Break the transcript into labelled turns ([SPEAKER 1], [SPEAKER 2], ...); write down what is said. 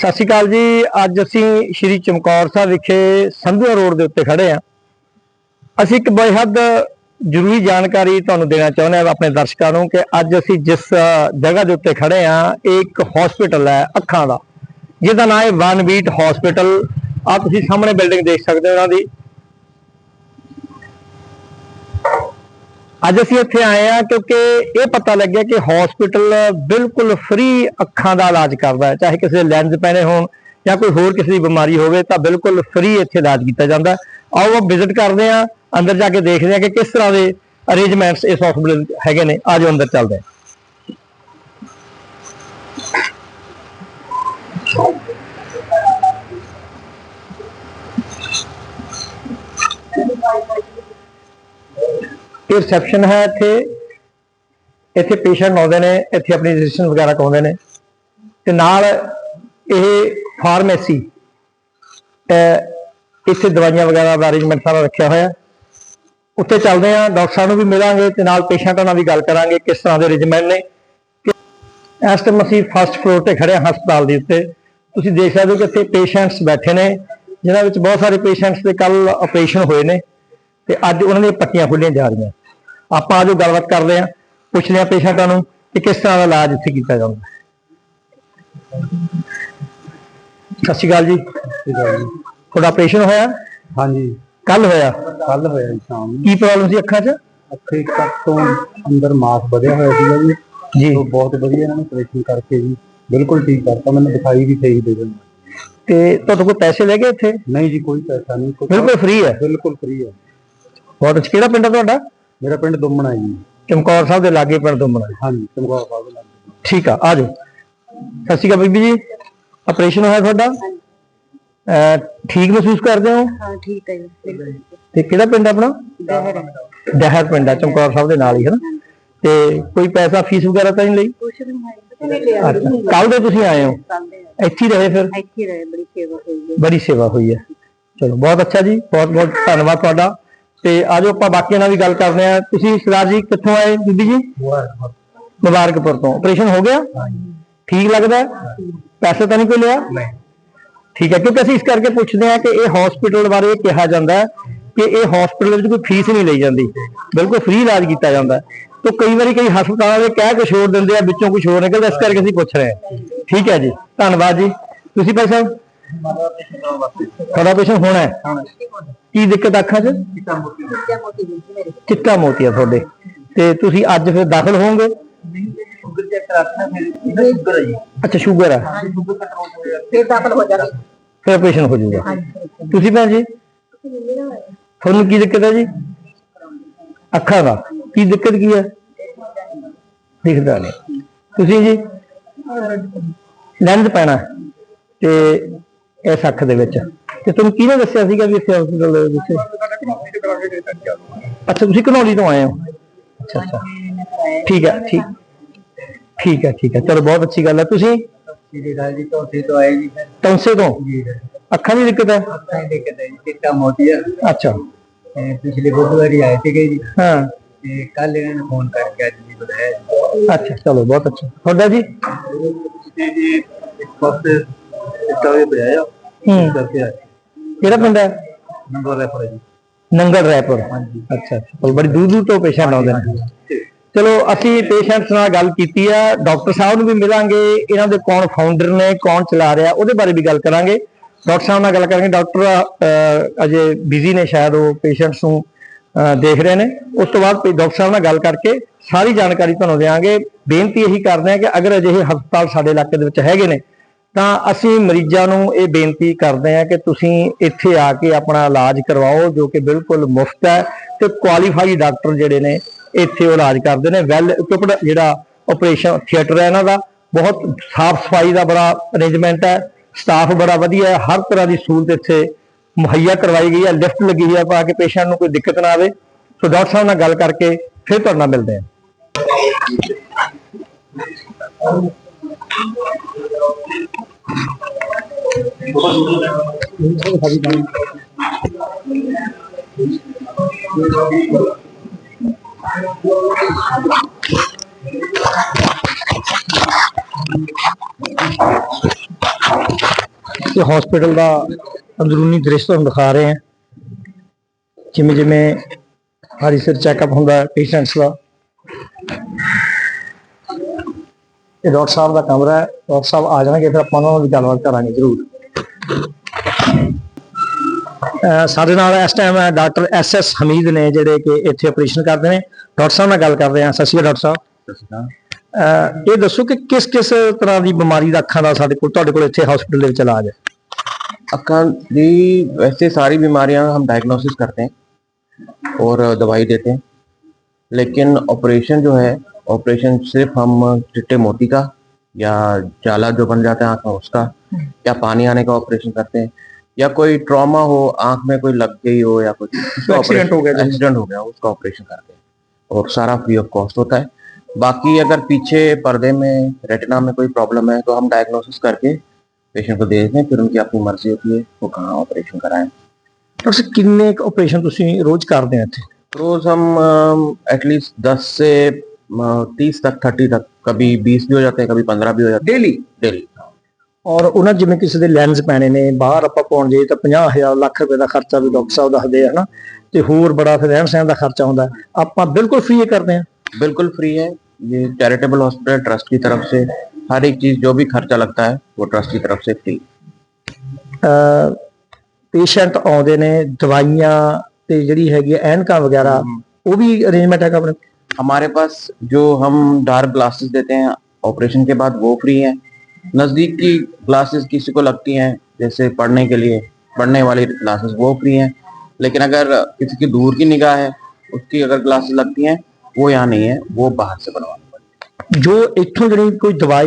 [SPEAKER 1] ਸਤਿ ਸ਼੍ਰੀ ਅਕਾਲ ਜੀ। ਅੱਜ ਅਸੀਂ ਸ਼੍ਰੀ ਚਮਕੌਰ ਸਾਹਿਬ ਵਿਖੇ ਸੰਧੂਆ ਰੋਡ ਦੇ ਉੱਤੇ ਖੜੇ ਹਾਂ। ਅਸੀਂ ਇੱਕ ਬੇਹੱਦ ਜ਼ਰੂਰੀ ਜਾਣਕਾਰੀ ਤੁਹਾਨੂੰ ਦੇਣਾ ਚਾਹੁੰਦੇ ਹਾਂ ਆਪਣੇ ਦਰਸ਼ਕਾਂ ਨੂੰ ਕਿ ਅੱਜ ਅਸੀਂ ਜਿਸ ਜਗ੍ਹਾ ਦੇ ਉੱਤੇ ਖੜੇ ਹਾਂ, ਇਹ ਇੱਕ ਹਸਪੀਟਲ ਹੈ ਅੱਖਾਂ ਦਾ। ਜਿਹਦਾ ਨਾਮ ਹੈ ਵਨ ਬੀਟ ਹਸਪੀਟਲ ਆ ਤੁਸੀਂ ਸਾਹਮਣੇ ਬਿਲਡਿੰਗ ਦੇਖ ਸਕਦੇ ਹੋ, ਉਹਨਾਂ ਦੀ ਅੱਜ ਅਸੀਂ ਇੱਥੇ ਆਏ ਆ ਕਿਉਂਕਿ ਇਹ ਪਤਾ ਲੱਗਿਆ ਕਿ ਹਸਪੀਟਲ ਬਿਲਕੁਲ ਫ੍ਰੀ ਅੱਖਾਂ ਦਾ ਇਲਾਜ ਕਰਦਾ ਹੈ। ਚਾਹੇ ਕਿਸੇ ਦੇ ਲੈਂਸ ਪੈਣੇ ਹੋਣ ਜਾਂ ਕੋਈ ਹੋਰ ਕਿਸੇ ਦੀ ਬਿਮਾਰੀ ਹੋਵੇ ਤਾਂ ਬਿਲਕੁਲ ਫ੍ਰੀ ਇੱਥੇ ਇਲਾਜ ਕੀਤਾ ਜਾਂਦਾ ਆਓ ਆਪਾਂ ਵਿਜ਼ਿਟ ਕਰਦੇ ਆ ਅੰਦਰ ਜਾ ਕੇ ਦੇਖਦੇ ਆ ਕਿ ਕਿਸ ਤਰ੍ਹਾਂ ਦੇ ਅਰੇਂਜਮੈਂਟਸ ਇਸ ਹਸਪੀਟਲ ਹੈਗੇ ਨੇ। ਆਜੋ ਅੰਦਰ ਚੱਲਦੇ ਹਾਂ। ਇਹ ਰਿਸੈਪਸ਼ਨ ਹੈ ਇੱਥੇ। ਇੱਥੇ ਪੇਸ਼ੈਂਟ ਆਉਂਦੇ ਨੇ, ਇੱਥੇ ਆਪਣੀ ਰਜਿਸਟ੍ਰੇਸ਼ਨ ਵਗੈਰਾ ਕਰਾਉਂਦੇ ਨੇ। ਤੇ ਨਾਲ ਇਹ ਫਾਰਮੇਸੀ ਇੱਥੇ ਦਵਾਈਆਂ ਵਗੈਰਾ ਦਾ ਅਰੇਂਜਮੈਂਟ ਸਾਰਾ ਰੱਖਿਆ ਹੋਇਆ। ਉੱਤੇ ਚੱਲਦੇ ਆ ਡਾਕਟਰ ਸਾਹਿਬ ਨੂੰ ਵੀ ਮਿਲਾਂਗੇ ਤੇ ਨਾਲ ਪੇਸ਼ੈਂਟਾਂ ਨਾਲ ਵੀ ਗੱਲ ਕਰਾਂਗੇ ਕਿਸ ਤਰ੍ਹਾਂ ਦੇ ਅਰੇਂਜਮੈਂਟ ਨੇ। ਇਸ ਟਾਈਮ ਅਸੀਂ ਫਸਟ ਫਲੋਰ ਤੇ ਖੜੇ ਹਾਂ ਹਸਪਤਾਲ ਦੇ ਉੱਤੇ। ਤੁਸੀਂ ਦੇਖ ਸਕਦੇ ਹੋ ਕਿ ਇੱਥੇ ਪੇਸ਼ੈਂਟਸ ਬੈਠੇ ਨੇ, ਜਿਨ੍ਹਾਂ ਵਿੱਚ ਬਹੁਤ ਸਾਰੇ ਪੇਸ਼ੈਂਟਸ ਦੇ ਕੱਲ ਆਪਰੇਸ਼ਨ ਹੋਏ ਨੇ। ਤੇ ਅੱਜ ਉਹਨਾਂ ਦੀਆਂ ਪੱਟੀਆਂ ਖੁੱਲੀਆਂ ਜਾ ਰਹੀਆਂ। ਆਪਾਂ ਆਜੋ ਗੱਲਬਾਤ ਕਰਦੇ ਹਾਂ ਪੁੱਛਦੇ ਹਾਂ ਪੇਸ਼ੈਂਟਾਂ ਨੂੰ ਕਿ ਕਿਸ ਤਰ੍ਹਾਂ ਦਾ ਇਲਾਜ ਇੱਥੇ ਕੀਤਾ ਜਾਂਦਾ ਹੈ। ਸਤਿ ਸ਼੍ਰੀ ਅਕਾਲ ਜੀ। ਤੁਹਾਡਾ ਆਪਰੇਸ਼ਨ ਹੋਇਆ?
[SPEAKER 2] ਹਾਂਜੀ।
[SPEAKER 1] ਕੱਲ ਹੋਇਆ?
[SPEAKER 2] ਕੱਲ ਹੋਇਆ ਜੀ ਸ਼ਾਮ ਨੂੰ।
[SPEAKER 1] ਕੀ ਪ੍ਰੋਬਲਮ ਸੀ ਅੱਖਾਂ 'ਚ?
[SPEAKER 2] ਅੱਖੇ ਤੱਕ ਤੋਂ ਅੰਦਰ ਮਾਸ ਵਧਿਆ ਹੋਇਆ ਸੀਗਾ ਜੀ।
[SPEAKER 1] ਜੀ।
[SPEAKER 2] ਬਹੁਤ ਵਧੀਆ ਇਹਨਾਂ ਨੇ ਆਪਰੇਸ਼ਨ ਕਰਕੇ ਜੀ। ਬਿਲਕੁਲ ਠੀਕ ਕਰਤਾ ਮੈਨੂੰ ਦਿਖਾਈ ਵੀ ਸਹੀ ਦੇ ਦਿੰਦਾ।
[SPEAKER 1] ਤੇ ਤੁਹਾਡੇ ਕੋਲ ਪੈਸੇ ਲੈ ਗਏ ਇੱਥੇ?
[SPEAKER 2] ਨਹੀਂ ਜੀ ਕੋਈ ਪੈਸਾ ਨਹੀਂ।
[SPEAKER 1] ਬਿਲਕੁਲ ਫ੍ਰੀ ਹੈ?
[SPEAKER 2] ਬਿਲਕੁਲ ਫ੍ਰੀ ਹੈ।
[SPEAKER 1] ਬਹੁਤ ਅੱਛਾ। ਕਿਹੜਾ ਪਿੰਡ ਹੈ ਤੁਹਾਡਾ?
[SPEAKER 2] ਮੇਰਾ ਪਿੰਡ ਦੁੰਮਣਾ ਹੈ ਜੀ।
[SPEAKER 1] ਚਮਕੌਰ ਸਾਹਿਬ ਦੇ ਲਾਗੇ ਪਿੰਡ ਬਣਾ
[SPEAKER 2] ਹਾਂਜੀ ਚਮਕੌਰ ਸਾਹਿਬ ਦੇ ਲਾਗੇ।
[SPEAKER 1] ਠੀਕ ਆ ਆਜੋ ਸਤਿ ਸ਼੍ਰੀ ਅਕਾਲ ਬੀਬੀ ਜੀ। ਆਪਰੇਸ਼ਨ ਹੋਇਆ ਤੁਹਾਡਾ? ਅਹ, ਠੀਕ ਮਹਿਸੂਸ ਕਰਦੇ ਹੋ?
[SPEAKER 3] ਹਾਂ ਠੀਕ ਹੈ ਜੀ ਬਿਲਕੁਲ
[SPEAKER 1] ਤੇ ਕਿਹੜਾ ਪਿੰਡ ਆਪਣਾ?
[SPEAKER 3] ਦਹਿਰ
[SPEAKER 1] ਡਹਿਰ ਪਿੰਡ ਹੈ ਚਮਕੌਰ ਸਾਹਿਬ ਦੇ ਨਾਲ ਹੀ ਹੈ ਨਾ? ਤੇ ਕੋਈ ਪੈਸਾ ਫੀਸ ਵਗੈਰਾ ਤਾਂ ਨਹੀਂ ਲਈ?
[SPEAKER 3] ਕੁਛ ਨਹੀਂ ਹੈ ਲਿਆ।
[SPEAKER 1] ਅੱਛਾ ਕੱਲ ਦੇ ਤੁਸੀਂ ਆਏ ਹੋ?
[SPEAKER 3] ਸੰਦੇ
[SPEAKER 1] ਇੱਥੇ ਹੀ ਰਹੇ ਫਿਰ?
[SPEAKER 3] ਇੱਥੇ ਰਹੇ ਬੜੀ ਸੇਵਾ ਹੋਈ ਹੈ।
[SPEAKER 1] ਬੜੀ ਸੇਵਾ ਹੋਈ ਹੈ। ਚਲੋ ਬਹੁਤ ਅੱਛਾ ਜੀ ਬਹੁਤ ਬਹੁਤ ਧੰਨਵਾਦ ਤੁਹਾਡਾ। ਤੇ ਆਜੋ ਆਪਾਂ ਬਾਕੀਆਂ ਨਾਲ ਵੀ ਗੱਲ ਕਰਦੇ ਹਾਂ। ਤੁਸੀਂ ਸਰਦਾਰ ਜੀ ਕਿੱਥੋਂ ਆਏ ਬੀਬੀ ਜੀ? ਮੁਬਾਰਕਪੁਰ ਤੋਂ। ਆਪਰੇਸ਼ਨ ਹੋ ਗਿਆ? ਠੀਕ ਲੱਗਦਾ? ਪੈਸੇ ਤਾਂ ਨਹੀਂ ਕੋਈ ਲਿਆ ਠੀਕ ਹੈ ਕਿਉਂਕਿ ਅਸੀਂ ਇਸ ਕਰਕੇ ਪੁੱਛਦੇ ਹਾਂ ਕਿ ਇਹ ਹਸਪੀਟਲ ਬਾਰੇ ਇਹ ਕਿਹਾ ਜਾਂਦਾ ਕਿ ਇਹ ਹਸਪੀਟਲ ਵਿੱਚ ਕੋਈ ਫੀਸ ਨਹੀਂ ਲਈ ਜਾਂਦੀ। ਬਿਲਕੁਲ ਫ੍ਰੀ ਇਲਾਜ ਕੀਤਾ ਜਾਂਦਾ ਤਾਂ ਕਈ ਵਾਰੀ ਕਈ ਹਸਪਤਾਲਾਂ ਦੇ ਕਹਿ ਕੁਛ ਹੋਰ ਦਿੰਦੇ ਆ ਵਿੱਚੋਂ ਕੁਛ ਹੋਰ ਨਿਕਲਦਾ ਇਸ ਕਰਕੇ ਅਸੀਂ ਪੁੱਛ ਰਹੇ ਹਾਂ। ਠੀਕ ਹੈ ਜੀ। ਧੰਨਵਾਦ ਜੀ। ਤੁਸੀਂ ਭਾਈ ਸਾਹਿਬ ਤੁਹਾਡਾ ਆਪਰੇਸ਼ਨ ਹੋਣਾ ਹੈ? ਕੀ ਦਿੱਕਤ ਅੱਖਾਂ 'ਚ? ਚਿੱਟਾ ਮੋਤੀ ਆ ਤੁਹਾਡੇ। ਤੇ ਤੁਸੀਂ ਅੱਜ ਫਿਰ ਦਾਖਲ ਹੋਵੋਗੇ?
[SPEAKER 2] ਸ਼ੂਗਰ ਚੈੱਕ ਕਰਾਤਾ ਮੇਰੇ ਸ਼ੂਗਰ ਹੈ ਜੀ
[SPEAKER 1] ਅੱਛਾ ਸ਼ੂਗਰ ਆ।
[SPEAKER 2] ਸ਼ੂਗਰ ਕੰਟਰੋਲ ਹੋ
[SPEAKER 3] ਫਿਰ ਦਾਖਲ ਹੋ ਜਾਣਗੇ
[SPEAKER 1] ਫਿਰ ਆਪਰੇਸ਼ਨ ਹੋ ਜਾਊਗਾ। ਤੁਸੀਂ ਭੈਣ ਜੀ? ਤੁਹਾਨੂੰ ਕੀ ਦਿੱਕਤ ਹੈ ਜੀ? ਅੱਖਾਂ ਦਾ। ਕੀ ਦਿੱਕਤ ਕੀ ਹੈ ਦਿਖਦਾ ਨਹੀਂ। ਤੁਸੀਂ ਜੀ? ਲੈਂਸ ਪੈਣਾ। ਤੇ ਇਸ ਅੱਖ ਦੇ ਵਿੱਚ। ਤੇ ਤੁਹਾਨੂੰ ਕਿਹਨੇ ਦੱਸਿਆ ਸੀਗਾ ਵੀ ਇੱਥੇ ਹਸਪੀਟਲ ਦੇ ਵਿੱਚ? ਅੱਛਾ, ਤੁਸੀਂ ਘਨੌਲੀ ਤੋਂ ਆਏ ਹੋ। ਅੱਛਾ ਅੱਛਾ। ਠੀਕ ਹੈ, ਠੀਕ। ਠੀਕ ਹੈ ਠੀਕ ਹੈ। ਚਲੋ, ਬਹੁਤ ਅੱਛੀ ਗੱਲ ਹੈ। ਤੁਸੀਂ?
[SPEAKER 2] ਜੀ ਰਾਜ ਤੋਂ। ਆਏ ਜੀ
[SPEAKER 1] ਟੌਂਸੇ ਤੋਂ ਅੱਖਾਂ ਦੀ ਦਿੱਕਤ ਹੈ?
[SPEAKER 2] ਅੱਖਾਂ ਦੀ ਦਿੱਕਤ ਹੈ ਜੀ ਚਿੱਟਾ ਮੋਤੀ
[SPEAKER 1] ਅੱਛਾ।
[SPEAKER 2] ਪਿਛਲੇ ਬੁੱਧਵਾਰੀ ਆਏ ਸੀਗੇ ਜੀ
[SPEAKER 1] ਹਾਂ।
[SPEAKER 2] ਤੇ ਕੱਲ ਇਹਨਾਂ ਨੇ ਫੋਨ ਕਰਕੇ ਅੱਜ ਜੀ ਬੁਲਾਇਆ
[SPEAKER 1] ਅੱਛਾ, ਚਲੋ, ਬਹੁਤ ਅੱਛਾ। ਤੁਹਾਡਾ ਜੀ?
[SPEAKER 2] ਜੀ ਜੀ ਇੱਕ ਪਾਸੇ ਇੱਟਾ ਵੀ ਪਿਆ
[SPEAKER 1] ਹੂੰ
[SPEAKER 2] ਕਰਕੇ ਆਏ
[SPEAKER 1] ਕਿਹੜਾ ਪਿੰਡ ਹੈ?
[SPEAKER 2] ਨੰਬਰ ਰੈਫਰ ਜੀ।
[SPEAKER 1] ਨੰਗਲ ਰਾਏਪੁਰ ਅੱਛਾ ਅੱਛਾ। ਚਲੋ ਬੜੀ ਦੂਰ ਦੂਰ ਤੋਂ ਪੇਸ਼ੈਂਟ ਆਉਂਦੇ ਨੇ। ਚਲੋ ਅਸੀਂ ਪੇਸ਼ੈਂਟਸ ਨਾਲ ਗੱਲ ਕੀਤੀ ਆ। ਡਾਕਟਰ ਸਾਹਿਬ ਨੂੰ ਵੀ ਮਿਲਾਂਗੇ। ਇਹਨਾਂ ਦੇ ਕੌਣ ਫਾਊਂਡਰ ਨੇ ਕੌਣ ਚਲਾ ਰਿਹਾ ਉਹਦੇ ਬਾਰੇ ਵੀ ਗੱਲ ਕਰਾਂਗੇ। ਡਾਕਟਰ ਸਾਹਿਬ ਨਾਲ ਗੱਲ ਕਰਾਂਗੇ। ਡਾਕਟਰ ਅਜੇ ਬਿਜ਼ੀ ਨੇ ਸ਼ਾਇਦ ਉਹ ਪੇਸ਼ੈਂਟਸ ਨੂੰ ਅਹ, ਦੇਖ ਰਹੇ ਨੇ। ਉਸ ਤੋਂ ਬਾਅਦ ਡਾਕਟਰ ਸਾਹਿਬ ਨਾਲ ਗੱਲ ਕਰਕੇ ਸਾਰੀ ਜਾਣਕਾਰੀ ਤੁਹਾਨੂੰ ਦੇਵਾਂਗੇ ਬੇਨਤੀ ਇਹੀ ਕਰਦੇ ਹਾਂ ਕਿ ਅਗਰ ਅਜਿਹੇ ਹਸਪਤਾਲ ਸਾਡੇ ਇਲਾਕੇ ਦੇ ਵਿੱਚ ਹੈਗੇ ਨੇ ਤਾਂ ਅਸੀਂ ਮਰੀਜ਼ਾਂ ਨੂੰ ਇਹ ਬੇਨਤੀ ਕਰਦੇ ਹਾਂ ਕਿ ਤੁਸੀਂ ਇੱਥੇ ਆ ਕੇ ਆਪਣਾ ਇਲਾਜ ਕਰਵਾਓ, ਜੋ ਕਿ ਬਿਲਕੁਲ ਮੁਫਤ ਹੈ ਤੇ ਕੁਆਲੀਫਾਈਡ ਡਾਕਟਰ ਜਿਹੜੇ ਨੇ ਇੱਥੇ ਉਹ ਇਲਾਜ ਕਰਦੇ ਨੇ। ਵੈਲ ਇਕਵਿਪਡ ਜਿਹੜਾ ਆਪਰੇਸ਼ਨ ਥੀਏਟਰ ਹੈ ਇਹਨਾਂ ਦਾ, ਬਹੁਤ ਸਾਫ਼ ਸਫ਼ਾਈ ਦਾ ਬੜਾ ਅਰੇਂਜਮੈਂਟ ਹੈ ਸਟਾਫ ਬੜਾ ਵਧੀਆ ਹੈ, ਹਰ ਤਰ੍ਹਾਂ ਦੀ ਸਹੂਲਤ ਇੱਥੇ ਮੁਹੱਈਆ ਕਰਵਾਈ ਗਈ ਹੈ ਲਿਫਟ ਲੱਗੀ ਹੋਈ ਹੈ ਤਾਂ ਕਿ ਪੇਸ਼ੈਂਟ ਨੂੰ ਕੋਈ ਦਿੱਕਤ ਨਾ ਆਵੇ। ਸੋ ਡਾਕਟਰ ਸਾਹਿਬ ਨਾਲ ਗੱਲ ਕਰਕੇ ਫਿਰ ਤੁਹਾਡੇ ਨਾਲ ਮਿਲਦੇ ਹਾਂ। ਤੇ ਹਸਪੀਟਲ ਦਾ ਅੰਦਰੂਨੀ ਦ੍ਰਿਸ਼ ਤੁਹਾਨੂੰ ਦਿਖਾ ਰਹੇ ਹਾਂ। ਜਿਵੇਂ ਜਿਵੇਂ ਹਰੀ ਸਿਰ ਚੈੱਕਅਪ ਹੁੰਦਾ ਪੇਸ਼ੈਂਟਸ ਦਾ। ਇਹ ਡਾਕਟਰ ਸਾਹਿਬ ਦਾ ਕਮਰਾ ਹੈ ਡਾਕਟਰ ਸਾਹਿਬ ਆ ਜਾਣਗੇ ਫਿਰ ਆਪਾਂ ਉਹਨਾਂ ਨਾਲ ਵੀ ਗੱਲਬਾਤ ਕਰਾਂਗੇ ਜ਼ਰੂਰ ਅਹ ਸਾਡੇ ਨਾਲ ਇਸ time doctor S S Hamid ਨੇ ਜਿਹੜੇ ਕਿ ਇੱਥੇ ਆਪਰੇਸ਼ਨ ਕਰਦੇ ਨੇ ਡਾਕਟਰ ਸਾਹਿਬ ਨਾਲ ਗੱਲ ਕਰਦੇ ਹਾਂ ਸਤਿ ਸ਼੍ਰੀ ਅਕਾਲ ਡਾਕਟਰ ਸਾਹਿਬ ਅਹ ਇਹ ਦੱਸੋ ਕਿ ਕਿਸ ਕਿਸ ਤਰ੍ਹਾਂ ਦੀ ਬਿਮਾਰੀ ਦਾ ਅੱਖਾਂ ਦਾ ਸਾਡੇ ਕੋਲ ਤੁਹਾਡੇ ਕੋਲ ਇੱਥੇ ਹਸਪੀਟਲ ਦੇ ਵਿੱਚ ਇਲਾਜ ਹੈ
[SPEAKER 4] अक्का जी वैसे सारी बीमारियां हम डायग्नोसिस करते हैं और दवाई देते हैं लेकिन ऑपरेशन जो है ऑपरेशन सिर्फ हम चिट्टे मोती का या जाला जो बन जाता है आंख में उसका या पानी आने का ऑपरेशन करते हैं या कोई ट्रॉमा हो आंख में कोई लग गई हो या कुछ उसका
[SPEAKER 1] accident हो गया जैसे।
[SPEAKER 4] एक्सीडेंट हो गया उसका ऑपरेशन करते हैं और सारा फ्री ऑफ कॉस्ट होता है बाकी अगर पीछे पर्दे में रेटिना में कोई प्रॉब्लम है तो हम डायग्नोसिस करके पेशेंट को दे देते हैं फिर उनकी अपनी मर्जी होती है वो कहाँ ऑपरेशन कराएं
[SPEAKER 1] ਡਾਕਟਰ ਸਾਹਿਬ ਕਿੰਨੇ ਆਪਰੇਸ਼ਨ ਤੁਸੀਂ ਰੋਜ਼ ਕਰਦੇ ਹੋ ਇੱਥੇ
[SPEAKER 4] रोज हम एटलीस्ट 10 से तीस तक 30 तक कभी 20 भी हो जाते हैं कभी 15 भी हो जाते
[SPEAKER 1] ਡੇਲੀ
[SPEAKER 4] हैं डेली
[SPEAKER 1] ਔਰ ਉਹਨਾਂ ਜਿਵੇਂ ਕਿਸੇ ਦੇ ਲੈਂਸ ਪੈਣੇ ਨੇ ਬਾਹਰ ਆਪਾਂ ਪਾਉਣ ਜਾਈਏ ਤਾਂ 50000 ਲੱਖ ਰੁਪਏ ਦਾ ਖਰਚਾ ਵੀ ਡਾਕਟਰ ਸਾਹਿਬ ਦੱਸਦੇ ਆ ਹਨਾ ਤੇ ਹੋਰ ਬੜਾ ਫਿਰ ਰਹਿਣ ਸਹਿਣ ਦਾ ਖਰਚਾ ਹੁੰਦਾ ਹੈ। ਆਪਾਂ ਬਿਲਕੁਲ ਫ੍ਰੀ ਕਰਦੇ ਹਾਂ
[SPEAKER 4] बिल्कुल फ्री है ये चैरिटेबल हॉस्पिटल ट्रस्ट की तरफ से हर एक चीज जो भी खर्चा लगता है वो ट्रस्ट की तरफ से फ्री
[SPEAKER 1] ਪੇਸ਼ੈਂਟ ਆਉਂਦੇ ਨੇ ਦਵਾਈਆਂ ਤੇ ਜਿਹੜੀ ਹੈਗੀ ਹੈ ਐਨਕਾਂ ਵਗੈਰਾ ਉਹ ਵੀ ਅਰੇਂਜਮੈਂਟ ਹੈਗਾ ਆਪਣੇ
[SPEAKER 4] हमारे पास जो हम डार्क ग्लासेस देते हैं ऑपरेशन के बाद वो फ्री हैं। नज़दीक की ग्लासेस किसी को लगती हैं, जैसे पढ़ने के लिए, पढ़ने वाली ग्लासेस वो फ्री हैं। लेकिन अगर किसी की दूर की निगाह है, उसकी अगर ग्लासेस लगती हैं, वो यहाँ नहीं है, वो बाहर से बनवा पड़ती
[SPEAKER 1] जो इतना कोई दवाई